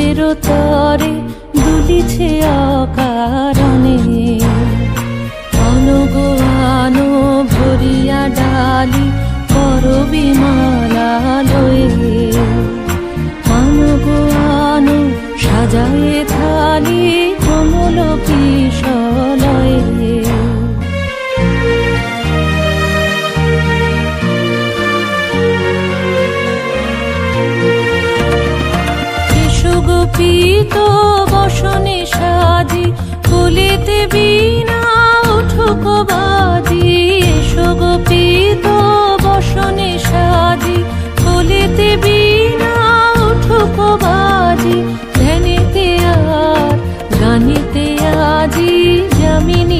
কিসের তরে দুলিছে অকারণে। আনো ভরিয়া ডালি করবি মালা লয়ে আনো সাজায়ে থালি কমল কিশলয়ে সুগোপিত বসনে সাজি কুলিতে বিনা উঠুক বাজি। সুগোপিত বসনে সাজি কুলিতে বিনা উঠুক বাজি। ধ্যানেতে আর, গানিতে আজি জামিনী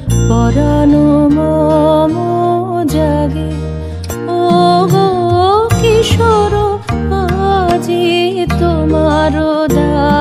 পরানো মম জাগে। ও গো কিশোর আজি তোমার দ্বারে